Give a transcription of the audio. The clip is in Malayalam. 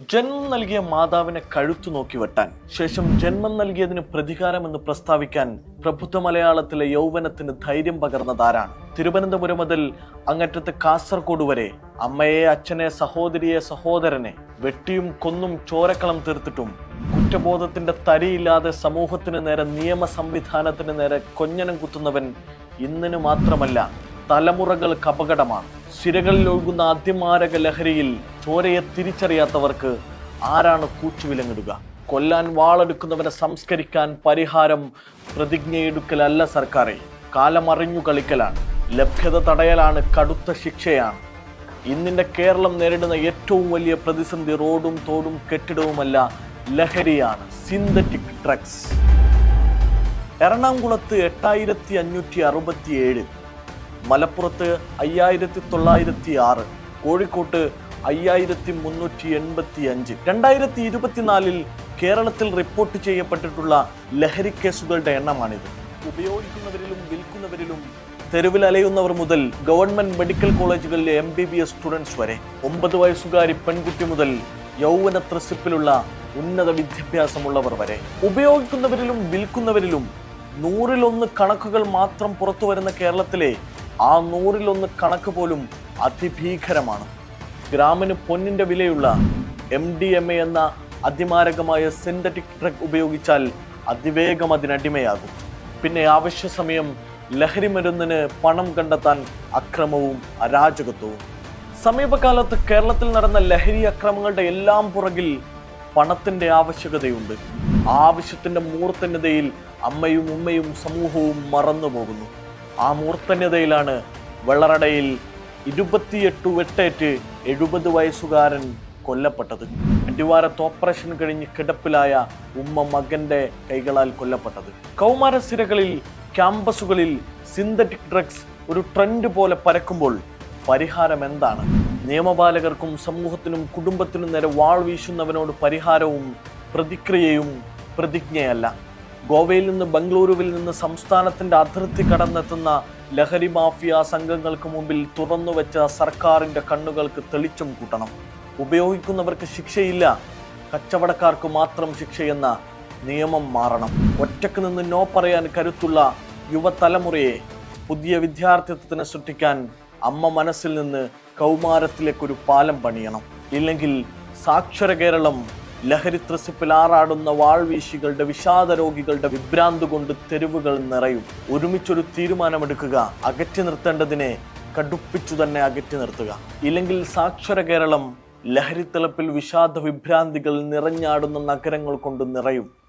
ജന്മം നൽകിയ മാതാവിനെ കഴുത്തു നോക്കി വെട്ടാൻ ശേഷം ജന്മം നൽകിയതിന് പ്രതികാരമെന്ന് പ്രസ്താവിക്കാൻ പ്രബുദ്ധ മലയാളത്തിലെ യൗവനത്തിന് ധൈര്യം പകർന്നതാരാണ്? തിരുവനന്തപുരം മുതൽ അങ്ങറ്റത്തെ കാസർഗോഡ് വരെ അമ്മയെ അച്ഛനെ സഹോദരിയെ സഹോദരനെ വെട്ടിയും കൊന്നും ചോരക്കളം തീർത്തിട്ടും കുറ്റബോധത്തിന്റെ തരിയില്ലാതെ സമൂഹത്തിന് നേരെ നിയമ സംവിധാനത്തിന് നേരെ കൊഞ്ഞനം കുത്തുന്നവൻ ഇന്നിന് മാത്രമല്ല തലമുറകൾക്ക് അപകടമാണ്. സിരകളിൽ ഒഴുകുന്ന അതിമാരക ലഹരിയിൽ ചോരയെ തിരിച്ചറിയാത്തവർക്ക് ആരാണ് കൂച്ചുവിലങ്ങിടുക? കൊല്ലാൻ വാളെടുക്കുന്നവരെ സംസ്കരിക്കാൻ പരിഹാരം പ്രതിജ്ഞയെടുക്കലല്ല സർക്കാരെ. കാലമറിഞ്ഞു കളിക്കലാണ്. ലഭ്യത തടയലാണ് കടുത്ത ശിക്ഷയാണ്. ഇന്നിന്റെ കേരളം നേരിടുന്ന ഏറ്റവും വലിയ പ്രതിസന്ധി റോഡും തോടും കെട്ടിടവുമല്ല ലഹരിയാണ്. സിന്തറ്റിക് ഡ്രഗ്സ് എറണാകുളത്ത് എട്ടായിരത്തി അഞ്ഞൂറ്റി അറുപത്തിയേഴ് മലപ്പുറത്ത് അയ്യായിരത്തി തൊള്ളായിരത്തി ആറ് കോഴിക്കോട്ട് അയ്യായിരത്തി മുന്നൂറ്റി എൺപത്തി അഞ്ച് രണ്ടായിരത്തി ഇരുപത്തിനാലിൽ കേരളത്തിൽ റിപ്പോർട്ട് ചെയ്യപ്പെട്ടിട്ടുള്ള ലഹരി കേസുകളുടെ എണ്ണമാണിത്. ഉപയോഗിക്കുന്നവരിലും വിൽക്കുന്നവരിലും തെരുവിൽ അലയുന്നവർ മുതൽ ഗവൺമെന്റ് മെഡിക്കൽ കോളേജുകളിലെ M B B S students വരെ ഒമ്പത് വയസ്സുകാരി പെൺകുട്ടി മുതൽ യൗവന ത്രസിപ്പിലുള്ള ഉന്നത വിദ്യാഭ്യാസമുള്ളവർ വരെ. ഉപയോഗിക്കുന്നവരിലും വിൽക്കുന്നവരിലും നൂറിലൊന്ന് കണക്കുകൾ മാത്രം പുറത്തു വരുന്ന കേരളത്തിലെ ആ നൂറിലൊന്ന് കണക്ക് പോലും അതിഭീകരമാണ്. ഗ്രാമിന് പൊന്നിന്റെ വിലയുള്ള എം ഡി എം എ എന്ന അതിമാരകമായ സിന്തറ്റിക് ഡ്രഗ് ഉപയോഗിച്ചാൽ അതിവേഗം അതിനടിമയാകും. പിന്നെ ആവശ്യ സമയം ലഹരി മരുന്നിന് പണം കണ്ടെത്താൻ അക്രമവും അരാജകത്വവും. സമീപകാലത്ത് കേരളത്തിൽ നടന്ന ലഹരി അക്രമങ്ങളുടെ എല്ലാം പുറകിൽ പണത്തിന്റെ ആവശ്യകതയുണ്ട്. ആ ആവശ്യത്തിന്റെ മൂർധന്യതയിൽ അമ്മയും ഉമ്മയും സമൂഹവും മറന്നു പോകുന്നു ആ മൂർത്തന്യതയിലാണ് വെള്ളറടയിൽ ഇരുപത്തിയെട്ട് വെട്ടേറ്റ് എഴുപത് വയസ്സുകാരൻ കൊല്ലപ്പെട്ടത്. അടിവാരത്ത് ഓപ്പറേഷൻ കഴിഞ്ഞ് കിടപ്പിലായ ഉമ്മ മകന്റെ കൈകളാൽ കൊല്ലപ്പെട്ടത്. കൗമാരസിരകളിൽ ക്യാമ്പസുകളിൽ സിന്തറ്റിക് ഡ്രഗ്സ് ഒരു ട്രെൻഡ് പോലെ പരക്കുമ്പോൾ പരിഹാരം എന്താണ്? നിയമപാലകർക്കും സമൂഹത്തിനും കുടുംബത്തിനും നേരെ വാൾ വീശുന്നവനോട് പരിഹാരവും പ്രതിക്രിയയും പ്രതിജ്ഞയല്ല. ഗോവയിൽ നിന്ന് ബംഗളൂരുവിൽ നിന്ന് സംസ്ഥാനത്തിന്റെ അതിർത്തി കടന്നെത്തുന്ന ലഹരി മാഫിയ സംഘങ്ങൾക്ക് മുമ്പിൽ തുറന്നുവെച്ച സർക്കാരിന്റെ കണ്ണുകൾക്ക് തെളിച്ചം കൂട്ടണം. ഉപയോഗിക്കുന്നവർക്ക് ശിക്ഷയില്ല. കച്ചവടക്കാർക്ക് മാത്രം ശിക്ഷയെന്ന നിയമം മാറണം. ഒറ്റയ്ക്ക് നിന്ന് നോ പറയാൻ കരുത്തുള്ള യുവതലമുറയെ പുതിയ വിദ്യാർത്ഥിത്വത്തിന് സൃഷ്ടിക്കാൻ അമ്മ മനസ്സിൽ നിന്ന് കൗമാരത്തിലേക്കൊരു പാലം പണിയണം. ഇല്ലെങ്കിൽ സാക്ഷര കേരളം ലഹരി ത്രസിപ്പിൽ ആറാടുന്ന വാൾവീശികളുടെ വിഷാദ രോഗികളുടെ വിഭ്രാന്ത് കൊണ്ട് തെരുവുകൾ നിറയും. ഒരുമിച്ചൊരു തീരുമാനമെടുക്കുക. അകറ്റി നിർത്തേണ്ടതിനെ കടുപ്പിച്ചു തന്നെ അകറ്റി നിർത്തുക. ഇല്ലെങ്കിൽ സാക്ഷര കേരളം ലഹരിത്തലപ്പിൽ വിഷാദ വിഭ്രാന്തികൾ നിറഞ്ഞാടുന്ന നഗരങ്ങൾ കൊണ്ട് നിറയും.